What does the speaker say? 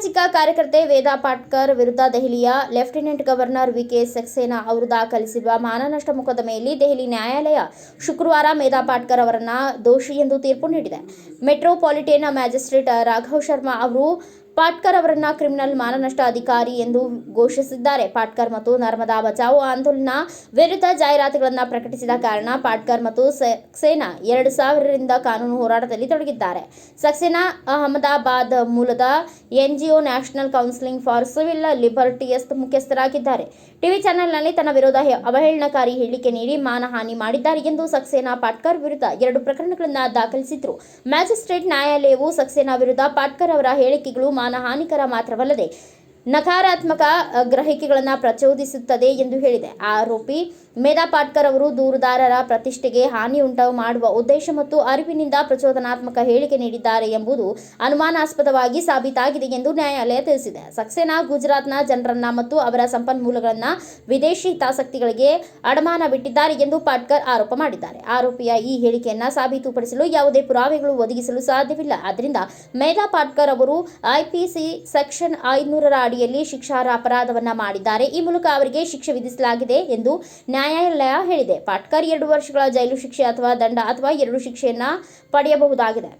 ಕಾರ್ಯಕರ್ತೆ ವೇದಾ ಪಾಟ್ಕರ್ ವಿರುದ್ಧ ದೆಹಲಿಯ ಲೆಫ್ಟಿನೆಂಟ್ ಗವರ್ನರ್ ವಿಕೆ ಸಕ್ಸೇನಾ ಅವರು ದಾಖಲಿಸಿರುವ ಮಾನನಷ್ಟ ಮೊಕದ್ದಮೆಯಲ್ಲಿ ದೆಹಲಿ ನ್ಯಾಯಾಲಯ ಶುಕ್ರವಾರ ಮೇಧಾ ಪಾಟ್ಕರ್ ಅವರನ್ನ ದೋಷಿ ಎಂದು ತೀರ್ಪು ನೀಡಿದೆ. ಮೆಟ್ರೋಪಾಲಿಟನ್ ಮ್ಯಾಜಿಸ್ಟ್ರೇಟ್ ರಾಘವ್ ಶರ್ಮಾ ಅವರು ಪಾಟ್ಕರ್ ಅವರನ್ನ ಕ್ರಿಮಿನಲ್ ಮಾನನಷ್ಟ ಅಧಿಕಾರಿ ಎಂದು ಘೋಷಿಸಿದ್ದಾರೆ. ಪಾಟ್ಕರ್ ಮತ್ತು ನರ್ಮದಾ ಬಚಾವ್ ಆಂದೋಲನ ವಿರುದ್ಧ ಜಾಹೀರಾತುಗಳನ್ನು ಪ್ರಕಟಿಸಿದ ಕಾರಣ ಪಾಟ್ಕರ್ ಮತ್ತು ಸಕ್ಸೇನಾ ಎರಡು ಸಾವಿರದಿಂದ ಕಾನೂನು ಹೋರಾಟದಲ್ಲಿ ತೊಡಗಿದ್ದಾರೆ. ಸಕ್ಸೇನಾ ಅಹಮದಾಬಾದ್ ಮೂಲದ NGO national counselling for civil liberties ಮುಖ್ಯಸ್ಥರಾಗಿದ್ದಾರೆ. TV ಚಾನೆಲ್ನಲ್ಲಿ ತನ್ನ ವಿರೋಧ ಅವಹೇಳನಕಾರಿ ಹೇಳಿಕೆ ನೀಡಿ ಮಾನಹಾನಿ ಮಾಡಿದ್ದಾರೆ ಎಂದು ಸಕ್ಸೇನಾ ಪಾಟ್ಕರ್ ವಿರುದ್ಧ ಎರಡು ಪ್ರಕರಣಗಳನ್ನು ದಾಖಲಿಸಿದ್ರು. ಮ್ಯಾಜಿಸ್ಟ್ರೇಟ್ ನ್ಯಾಯಾಲಯವು ಸಕ್ಸೇನಾ ವಿರುದ್ಧ ಪಾಟ್ಕರ್ ಅವರ ಹೇಳಿಕೆಗಳು ಮಾನಹಾನಿಕರ ಮಾತ್ರವಲ್ಲದೆ ನಕಾರಾತ್ಮಕ ಗ್ರಹಿಕೆಗಳನ್ನು ಪ್ರಚೋದಿಸುತ್ತದೆ ಎಂದು ಹೇಳಿದೆ. ಆರೋಪಿ ಮೇಧಾ ಪಾಟ್ಕರ್ ಅವರು ದೂರುದಾರರ ಪ್ರತಿಷ್ಠೆಗೆ ಹಾನಿ ಉಂಟು ಮಾಡುವ ಉದ್ದೇಶ ಮತ್ತು ಅರಿವಿನಿಂದ ಪ್ರಚೋದನಾತ್ಮಕ ಹೇಳಿಕೆ ನೀಡಿದ್ದಾರೆ ಎಂಬುದು ಅನುಮಾನಾಸ್ಪದವಾಗಿ ಸಾಬೀತಾಗಿದೆ ಎಂದು ನ್ಯಾಯಾಲಯ ತಿಳಿಸಿದೆ. ಸಕ್ಸೇನಾ, ಗುಜರಾತ್ನ ಜನರನ್ನ ಮತ್ತು ಅವರ ಸಂಪನ್ಮೂಲಗಳನ್ನ ವಿದೇಶಿ ಹಿತಾಸಕ್ತಿಗಳಿಗೆ ಅಡಮಾನ ಬಿಟ್ಟಿದ್ದಾರೆ ಎಂದು ಪಾಟ್ಕರ್ ಆರೋಪ ಮಾಡಿದ್ದಾರೆ. ಆರೋಪಿಯ ಈ ಹೇಳಿಕೆಯನ್ನ ಸಾಬೀತುಪಡಿಸಲು ಯಾವುದೇ ಪುರಾವೆಗಳು ಒದಗಿಸಲು ಸಾಧ್ಯವಿಲ್ಲ. ಆದ್ದರಿಂದ ಮೇಧಾ ಪಾಟ್ಕರ್ ಅವರು ಐಪಿಸಿ ಸೆಕ್ಷನ್ ಐನೂರರ ಅಡಿಯಲ್ಲಿ ಶಿಕ್ಷಾರ್ಹ ಅಪರಾಧವನ್ನ ಮಾಡಿದ್ದಾರೆ. ಈ ಮೂಲಕ ಅವರಿಗೆ ಶಿಕ್ಷೆ ವಿಧಿಸಲಾಗಿದೆ ಎಂದು ನ್ಯಾಯಾಲಯ ಹೇಳಿದೆ. ಪಾಟ್ಕರ್ ಎರಡು ವರ್ಷಗಳ ಜೈಲು ಶಿಕ್ಷೆ ಅಥವಾ ದಂಡ ಅಥವಾ ಎರಡು ಶಿಕ್ಷೆಯನ್ನ ಪಡೆಯಬಹುದಾಗಿದೆ.